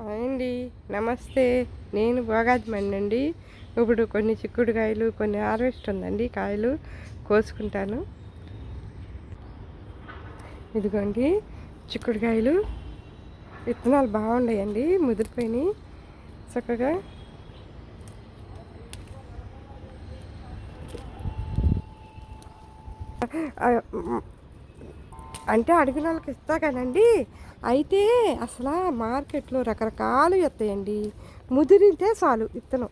అండి. నమస్తే. నేను భోగాజ్మండి అండి ఇప్పుడు కొన్ని చిక్కుడుకాయలు కొన్ని హార్వెస్ట్ ఉందండి. కాయలు కోసుకుంటాను. ఇదిగోండి. చిక్కుడుకాయలు విత్తనాలు బాగున్నాయండి. ముదిరిపోయినాయి. చక్కగా. అంటే అడిగిన వాళ్ళకి ఇస్తా కదండి. అయితే అసలు మార్కెట్లో రకరకాలు ఎత్తాయండి. ముదిరితే చాలు ఇత్తనం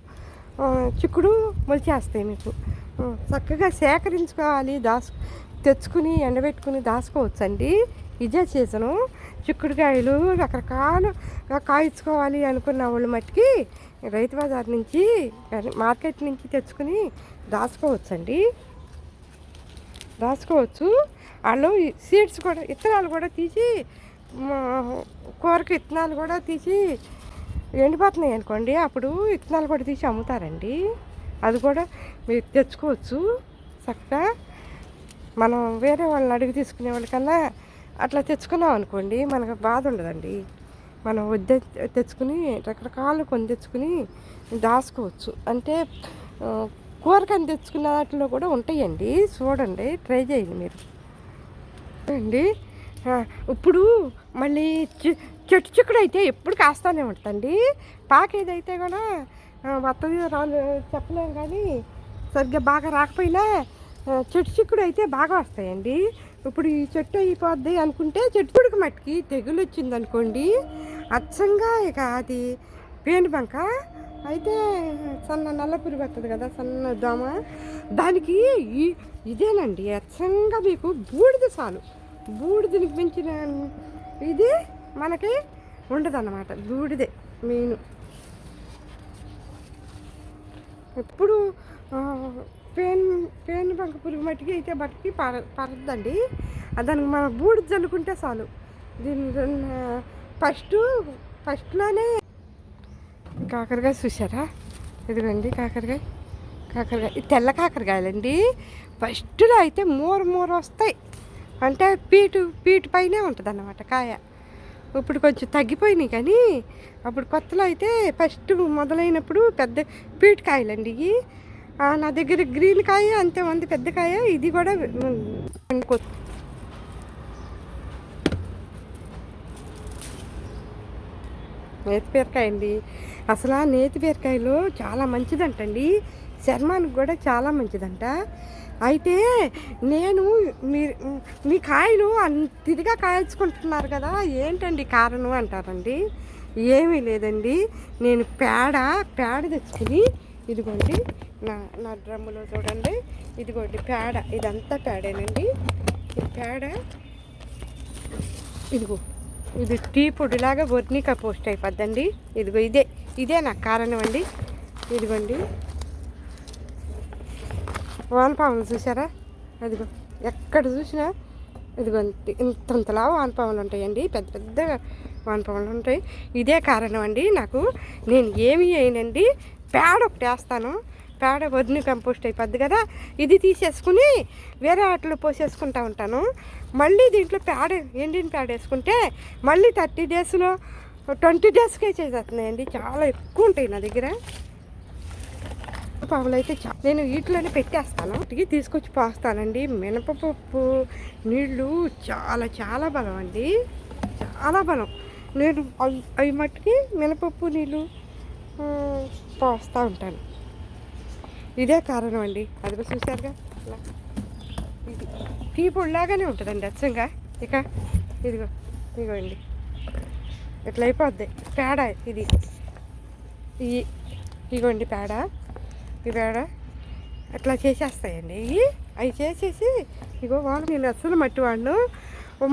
చిక్కుడు మొలిచేస్తాయి మీకు. చక్కగా సేకరించుకోవాలి దాసు తెచ్చుకుని ఎండబెట్టుకుని దాచుకోవచ్చండి. ఇదే సీజను. చిక్కుడుకాయలు రకరకాలు కాయించుకోవాలి అనుకున్న వాళ్ళు మట్టుకి రైతు బజార్ నుంచి మార్కెట్ నుంచి తెచ్చుకుని దాచుకోవచ్చండి. దాచుకోవచ్చు. వాళ్ళు సీడ్స్ కూడా ఇత్తనాలు కూడా తీసి కూరకి విత్తనాలు కూడా తీసి ఎండిపోతున్నాయి అనుకోండి అప్పుడు విత్తనాలు కూడా తీసి అమ్ముతారండి. అది కూడా మీరు తెచ్చుకోవచ్చు. చక్కగా మనం వేరే వాళ్ళని అడిగి తీసుకునే వాళ్ళకన్నా అట్లా తెచ్చుకున్నాం అనుకోండి మనకు బాధ ఉండదండి. మనం వద్ద తెచ్చుకుని రకరకాలు కొని తెచ్చుకుని దాచుకోవచ్చు. అంటే ఆ, కూరకని తెచ్చుకున్న వాటిలో కూడా ఉంటాయండి. చూడండి ట్రై చేయండి మీరు. అండి ఇప్పుడు మళ్ళీ చె- చెట్టు చిక్కుడు అయితే ఎప్పుడు కాస్తానే ఉంటుందండి. పాకేదైతే కూడా మొత్తం వస్తుంది రాను చెప్పలేం కానీ సరిగ్గా బాగా రాకపోయినా చెట్టు చిక్కుడు అయితే బాగా వస్తాయండి. ఇప్పుడు ఈ చెట్టు అయిపోద్ది అనుకుంటే చెట్టు చెట్టుకుడికి మట్టికి తెగులు వచ్చింది అనుకోండి అచ్చంగా ఇక అది పేను బంక అయితే సన్న నల్ల పురుగు వస్తుంది కదా సన్న దోమ దానికి ఇదేనండి అచ్చంగా మీకు బూడిద చాలు బూడిదని పెంచిన ఇది మనకి ఉండదన్నమాట. బూడిదే మెయిన్. ఎప్పుడు పేను పేన్ పేన్ బంక పురుగు మట్టికి అయితే బట్టికి పర పరద్దండి. దానికి మనం బూడిద చల్లుకుంటే చాలు. దీని ఫస్ట్ ఫస్ట్లోనే కాకరకాయ చూసారా ఇదిగోండి కాకరకాయ. కాకరకాయ తెల్ల కాకరకాయలండి. ఫస్ట్లో అయితే మూర మూర వస్తాయి. అంటే పీటు పీటు పైనే ఉంటుంది అన్నమాట కాయ. ఇప్పుడు కొంచెం తగ్గిపోయినాయి కానీ అప్పుడు కొత్తలో అయితే ఫస్ట్ మొదలైనప్పుడు పెద్ద పీటు కాయలండి ఇవి. నా దగ్గర గ్రీన్ కాయ అంతే ఉంది పెద్ద కాయ ఇది కూడా నేతి బీరకాయ అండి. అసలు ఆ నేతి బీరకాయలో చాలా మంచిదంటండి. చర్మానికి కూడా చాలా మంచిదంట. అయితే నేను మీ మీ కాయలు అంత ఇదిగా కాల్చుకుంటున్నారు కదా ఏంటండి కారణం అంటారండి? ఏమీ లేదండి. నేను పేడ పేడ తెచ్చుకుని ఇదిగోండి నా నా డ్రమ్ములో చూడండి. ఇదిగోండి పేడ ఇదంతా పేడేనండి. ఈ పేడ ఇదిగో ఇది టీ పొడిలాగా వర్ణిక పోస్ట్ అయిపోద్దండి. ఇదిగో ఇదే ఇదే నాకు కారణం అండి. ఇదిగోండి. వానపాములు చూసారా అదిగో ఎక్కడ చూసినా ఇదిగో ఇంత- ఇంతంతలా వానపాములు ఉంటాయండి. పెద్ద పెద్ద వానపాములు ఉంటాయి. ఇదే కారణం అండి నాకు. నేను ఏమి అయినండి పేడ ఒకటి వేస్తాను. పేడ వదిన కంపోస్ట్ అయిపోద్ది కదా. ఇది తీసేసుకుని వేరే వాటిలో పోసేసుకుంటా ఉంటాను. మళ్ళీ దీంట్లో పేడ ఎండిన పేడ వేసుకుంటే మళ్ళీ థర్టీ డేస్లో ట్వంటీ డేస్కే చేసేస్తున్నాయండి. చాలా ఎక్కువ ఉంటాయి నా దగ్గర. పావులు అయితే చా నేను వీటిలోనే పెట్టేస్తాను. ఇంటికి తీసుకొచ్చి పోస్తానండి. మినపపప్పు నీళ్ళు చాలా చాలా బలం అండి. చాలా బలం. నేను అవి అవి మట్టుకి మినపప్పు నీళ్ళు పోస్తూ ఉంటాను. ఇదే కారణం అండి. అది చూసారుగా ఇది టీ పొడిలాగానే ఉంటుందండి అచ్చంగా. ఇక ఇదిగో ఇదిగోండి ఇట్లా అయిపోద్ది పేడ ఇది. ఈ ఇగోండి పేడ. ఈ అట్లా చేసేస్తాయండి. అవి చేసేసి ఇగో వాళ్ళు నేను అస్సలు మట్టి వాడను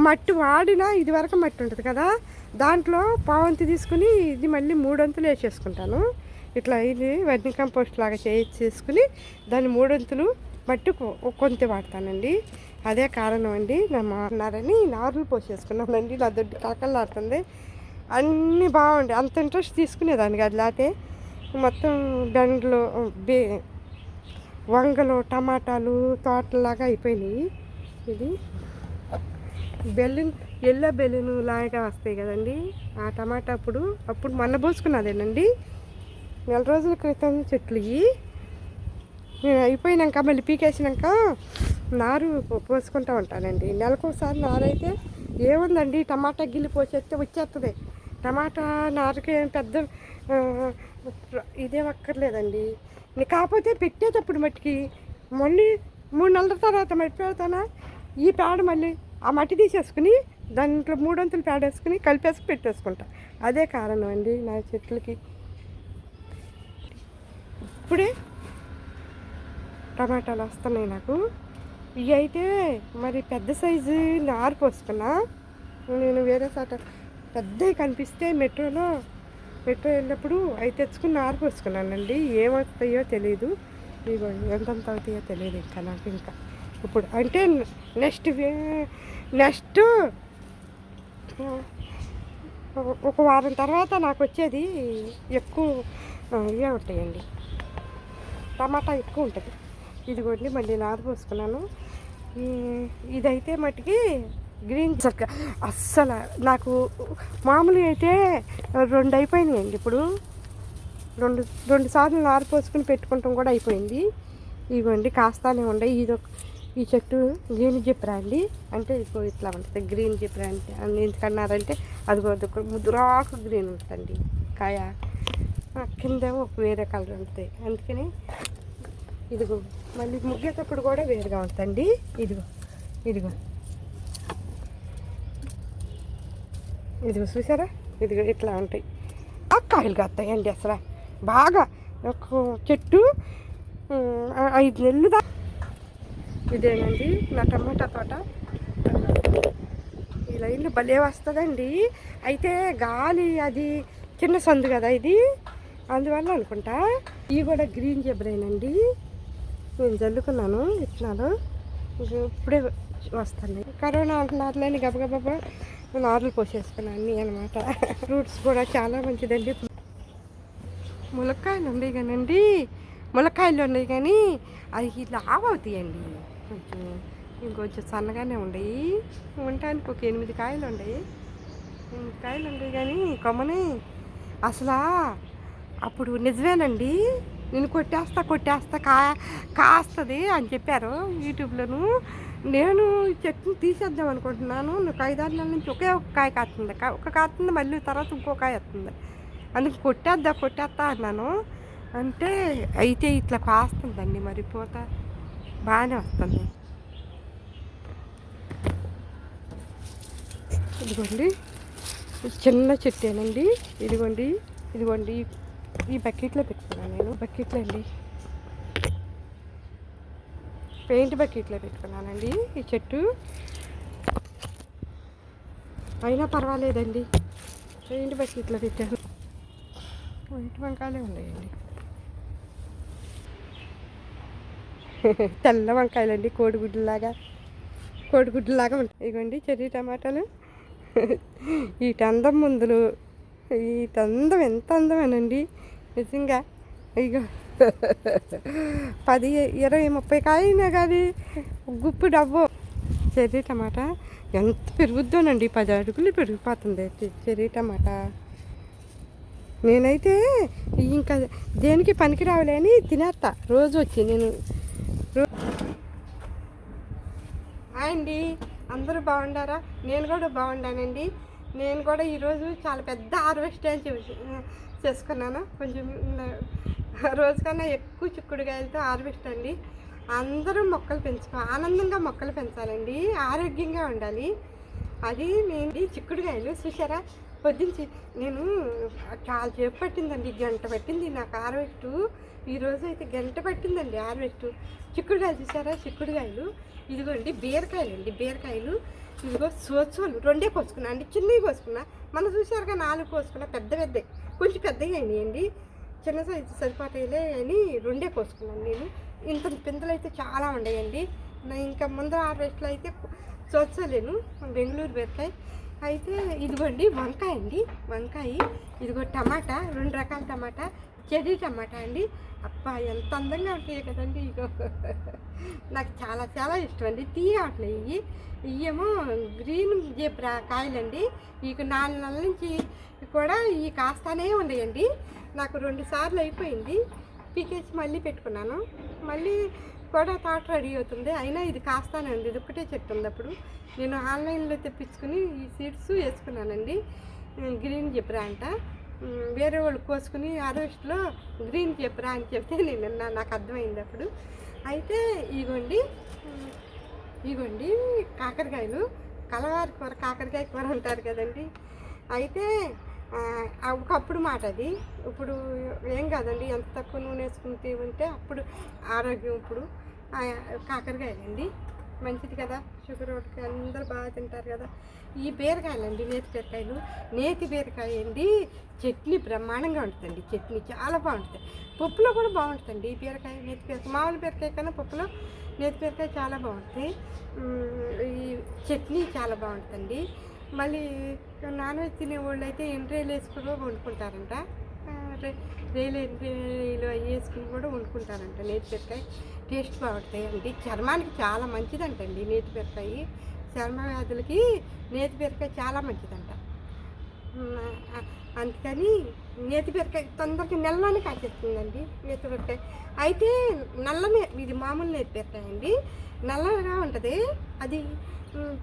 మట్టి వాడినా ఇది వరకు మట్టి ఉంటుంది కదా. దాంట్లో పావంతి తీసుకుని ఇది మళ్ళీ మూడొంతులు వేసేసుకుంటాను. ఇట్లా ఇది వర్మి కంపోస్ట్ లాగా చేసుకుని దాన్ని మూడొంతులు మట్టి కొంత వాడతానండి. అదే కారణం అండి. నా మాన్నారని నారులు పోసేసుకున్నానండి. నా దొడ్డి కలకల్లాడుతుంది అన్నీ బాగుండే. అంత ఇంట్రెస్ట్ తీసుకునేదాన్ని అది లేకపోతే మొత్తం బెండలు బే వంగలు టమాటాలు తోటలాగా అయిపోయినాయి. ఇది బెలూన్ ఎల్లో బెలూన్ లాగా వస్తాయి కదండి. ఆ టమాటా అప్పుడు అప్పుడు మొన్న పోసుకున్నదేనండి. నెల రోజుల క్రితం చెట్లు ఇవి. నేను అయిపోయినాక మళ్ళీ పీకేసినాక నారు పోసుకుంటూ ఉంటానండి. నెలకు ఒకసారి నారు అయితే ఏముందండి? టమాటా గిల్లి పోసేస్తే వచ్చేస్తుంది టమాటా నారుకి పెద్ద ఇదేం అక్కర్లేదండి. నీ కాకపోతే పెట్టేటప్పుడు మట్టికి మళ్ళీ మూడు నెలల తర్వాత మట్టి పెడతానా? ఈ పేడ మళ్ళీ ఆ మట్టి తీసేసుకుని దాంట్లో మూడొంతులు పేడ వేసుకుని కలిపేసి పెట్టేసుకుంటా. అదే కారణం అండి నా చెట్లకి. ఇప్పుడే టమాటాలు వస్తున్నాయి నాకు. ఇవి అయితే మరి పెద్ద సైజు నారు పోసుకున్నా. నేను వేరే చోట పెద్దవి కనిపిస్తే మెట్రోలో మెట్రో వెళ్ళినప్పుడు అవి తెచ్చుకుని నారు పోసుకున్నానండి ఏమవుతాయో తెలియదు ఇగో ఎంతంత అవుతాయో తెలియదు ఇంకా నాకు ఇంకా. ఇప్పుడు అంటే నెక్స్ట్ నెక్స్ట్ ఒక వారం తర్వాత నాకు వచ్చేది ఎక్కువ ఇవే ఉంటాయండి. టమాటా ఎక్కువ ఉంటుంది. ఇదిగోండి మళ్ళీ నారు పోసుకున్నాను ఇదైతే మట్టుకి గ్రీన్ చక్క. అస్సలు నాకు మామూలుగా అయితే రెండు అయిపోయినాయండి ఇప్పుడు. రెండు రెండు సార్లు నారు పోసుకుని పెట్టుకుంటాం కూడా అయిపోయింది. ఇవ్వండి కాస్తానే ఉండే ఇది ఈ చెట్టు గ్రీన్ జిప్రా అండి. అంటే ఇదిగో ఇట్లా ఉంటుంది గ్రీన్ జిప్రా అంటే అని ఎందుకన్నారంటే అదిగో అదిగో ముదురాకు గ్రీన్ ఉంటుందండి. కాయ కిందేమో ఒక వేరే కలర్ ఉంటుంది. అందుకని ఇదిగో మళ్ళీ ముగ్గేటప్పుడు కూడా వేరుగా ఉంటుందండి. ఇదిగో ఇదిగో. ఇదిగో చూసారా? ఇదిగో ఇట్లా ఉంటాయి. ఆ కాయలు కాస్తాయండి అసలు. బాగా ఒక చెట్టు ఐదు నెలలు దా ఇదేనండి నా టమాటా తోట. ఈ లైన్లో భలే వస్తుందండి. అయితే గాలి అది చిన్న సందు కదా ఇది. అందువల్ల అనుకుంటా. ఇవి కూడా గ్రీన్ జబ్రేనండి. నేను జల్లుకున్నాను విత్తనాలు. ఇప్పుడే వస్తాను. కరోనా అంటున్నారులేని గబగబా నార్లు పోసేసుకున్నాను అన్నీ అనమాట. ఫ్రూట్స్ కూడా చాలా మంచిదండి. ములక్కాయలు ఉన్నాయి కానండి. ములక్కాయలు ఉన్నాయి కానీ అవి లావ్ అవుతాయండి. కొంచెం ఇంకొంచెం సన్నగానే ఉండయి ఉండటానికి ఒక ఎనిమిది కాయలు ఉన్నాయి. ఎనిమిది కాయలు ఉన్నాయి కానీ కొమ్మని అసలు అప్పుడు నిజమేనండి. నేను కొట్టేస్తా కొట్టేస్తా కా కాస్తుంది అని చెప్పారు యూట్యూబ్లోను. నేను ఈ చెట్టుని తీసేద్దాం అనుకుంటున్నాను. నాకు ఐదారు నెలల నుంచి ఒకే ఒక కాయ కాస్తుంది. ఒక కాస్తుంది మళ్ళీ తర్వాత ఇంకో కాయ వస్తుంది. అందుకు కొట్టేద్దా కొట్టేస్తా అన్నాను. అంటే అయితే ఇట్లా కాస్తుందండి మరి పూత బాగానే వస్తుంది. ఇదిగోండి చిన్న చెట్టేనండి. ఇదిగోండి ఇదిగోండి ఈ బకెట్లో పెట్టుకున్నాను నేను. బకెట్లో అండి పెయింట్ బకెట్లో పెట్టుకున్నానండి. ఈ చెట్టు. అయినా పర్వాలేదండి. పెయింట్ బకెట్లో పెట్టాను. వైట్ వంకాయలే ఉన్నాయండి. తెల్ల వంకాయలండి కోడిగుడ్డులాగా. కోడిగుడ్డులాగా ఉంటాయి ఇగోండి చెర్రీ టమాటాలు. వీటి అందం ముందులు వీటి అందం ఎంత అందమేనండి. నిజంగా ఇగో పది ఇరవై ముప్పై కాయనే కానీ గుప్పు డబ్బు చెర్రీ టమాటా ఎంత పెరుగుద్దోనండి పది అడుగులు పెరిగిపోతుంది చెర్రీ టమాటా నేనైతే ఇంకా దేనికి పనికి రావలేని తినేస్తా రోజు వచ్చి నేను అండి అందరూ బాగుండారా నేను కూడా బాగుండానండి నేను కూడా ఈరోజు చాలా పెద్ద హార్వెస్ట్ అని చెప్పి చేసుకున్నాను. కొంచెం రోజు కన్నా ఎక్కువ చిక్కుడుకాయలతో హార్వెస్ట్ అండి. అందరూ మొక్కలు పెంచుకో ఆనందంగా మొక్కలు పెంచాలండి. ఆరోగ్యంగా ఉండాలి. అది నేను చిక్కుడుకాయలు. చూసారా పొద్దుంచి నేను చాలా సేపు పట్టిందండి. గంట పట్టింది నాకు హార్వెస్ట్. ఈరోజు అయితే గంట పట్టిందండి హార్వెస్ట్. చిక్కుడుకాయలు చూసారా చిక్కుడుకాయలు. ఇదిగోండి బీరకాయలు అండి బీరకాయలు. ఇదిగో సోచోలు రెండే కోసుకున్నా అండి. చిన్నవి కోసుకున్నా. మనం చూసారుగా నాలుగు కోసుకున్నా పెద్ద పెద్దవి కొంచెం పెద్దగా అయినాయండి. చిన్న సైజు సరిపోతాయిలే అని రెండే కోసుకున్నాను నేను. ఇంత పిందెలు అయితే చాలా ఉన్నాయండి నా ఇంకా ముందర హార్వెస్ట్లో అయితే చూసలేను బెంగళూరు బీరకాయ. అయితే ఇదిగోండి వంకాయ అండి. వంకాయ ఇదిగో టమాటా రెండు రకాల టమాటా చెడి టమాటా అండి. అబ్బా ఎంత అందంగా ఉంటాయి కదండి ఇగో. నాకు చాలా చాలా ఇష్టం అండి తీయట్లే ఇవి ఇవేమో గ్రీన్ కాయలండి. ఇక నాలుగు నెలల నుంచి కూడా ఈ కాస్తానే ఉన్నాయండి నాకు రెండు సార్లు అయిపోయింది. పీకేసి మళ్ళీ పెట్టుకున్నాను. మళ్ళీ కూడా తాట రెడీ అవుతుంది. అయినా ఇది కాస్తానే ఉంది. ఇది ఒకటే చెట్టు ఉంది అప్పుడు. నేను ఆన్లైన్లో తెప్పించుకుని ఈ సీడ్స్ వేసుకున్నానండి. గ్రీన్ చెప్పరా అంట. వేరే వాళ్ళు కోసుకుని హార్వెస్ట్లో గ్రీన్ చెప్పరా అని చెప్తే నేను నిన్న నాకు అర్థమైంది అప్పుడు. అయితే ఇగోండి. ఇగోండి కాకరకాయలు. కలవారి కూర కాకరకాయ కూర అంటారు కదండి. అయితే ఒకప్పుడు మాట అది. ఇప్పుడు ఏం కాదండి ఎంత తక్కువ నూనె వేసుకుంటే ఉంటే అప్పుడు ఆరోగ్యం ఇప్పుడు కాకరకాయలండి మంచిది కదా షుగర్ ఒకటి అందరూ బాగా తింటారు కదా. ఈ బీరకాయలండి నేతి బీరకాయలు. నేతి బీరకాయ అండి చట్నీ బ్రహ్మాండంగా ఉంటుందండి. చట్నీ చాలా బాగుంటుంది. పప్పులో కూడా బాగుంటుందండి ఈ బీరకాయ నేతి బీరకాయ. మామూలు బీరకాయ కన్నా పప్పులో నేతి బీరకాయ చాలా బాగుంటుంది. ఈ చట్నీ చాలా బాగుంటుందండి. మళ్ళీ నాన్ వెజ్ తినే వాళ్ళు అయితే ఎంట్రీలు వేసుకుని వండుకుంటారంట. ఆ, రే- రేలు ఎండ్రేలు అవి వేసుకుని కూడా వండుకుంటారంట. నేతి పెరకాయ టేస్ట్ బాగుంటాయి అండి. చర్మానికి చాలా మంచిదంటండి నేతి పెరకాయ చర్మ వ్యాధులకి నేతి పెరకాయ చాలా మంచిదంట. అందుకని నేతి పెరకాయ తొందరగా నెలలోనే కాచేస్తుందండి నేతి పెరకాయ అయితే నల్లనే ఇది మామూలు నేతి పెరకాయ అండి. నల్లగా ఉంటుంది. అది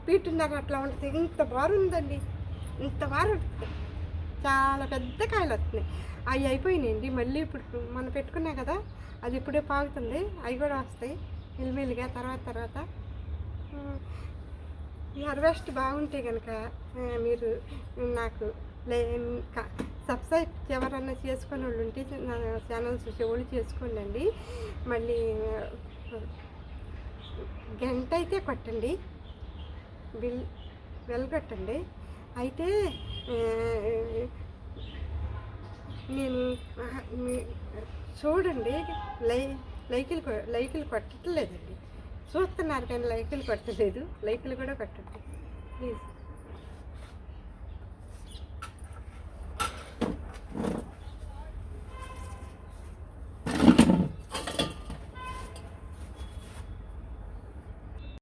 పీటున్నర అట్లా ఉంటుంది. ఇంత బాగుందండి. ఇంత వారు చాలా పెద్ద కాయలు వస్తున్నాయి. అవి అయిపోయినాయండి. మళ్ళీ ఇప్పుడు మనం పెట్టుకున్నాం కదా అది ఇప్పుడే పాగుతుంది. అవి కూడా వస్తాయి మెల్లిమెల్లిగా తర్వాత తర్వాత. ఈ హార్వెస్ట్ బాగుంటే కనుక మీరు నాకు లే సబ్స్క్రైబ్ ఎవరన్నా చేసుకొని వాళ్ళు ఉంటే నా ఛానల్స్ చెవులు చేసుకోండి అండి మళ్ళీ గంట అయితే కొట్టండి. బిల్ బెల్ కొట్టండి. అయితే నేను చూడండి లై లైకులు లైకులు కొట్టట్లేదండి. చూస్తున్నారు కానీ లైకులు కొట్టలేదు. లైకులు కూడా కొట్టండి ప్లీజ్.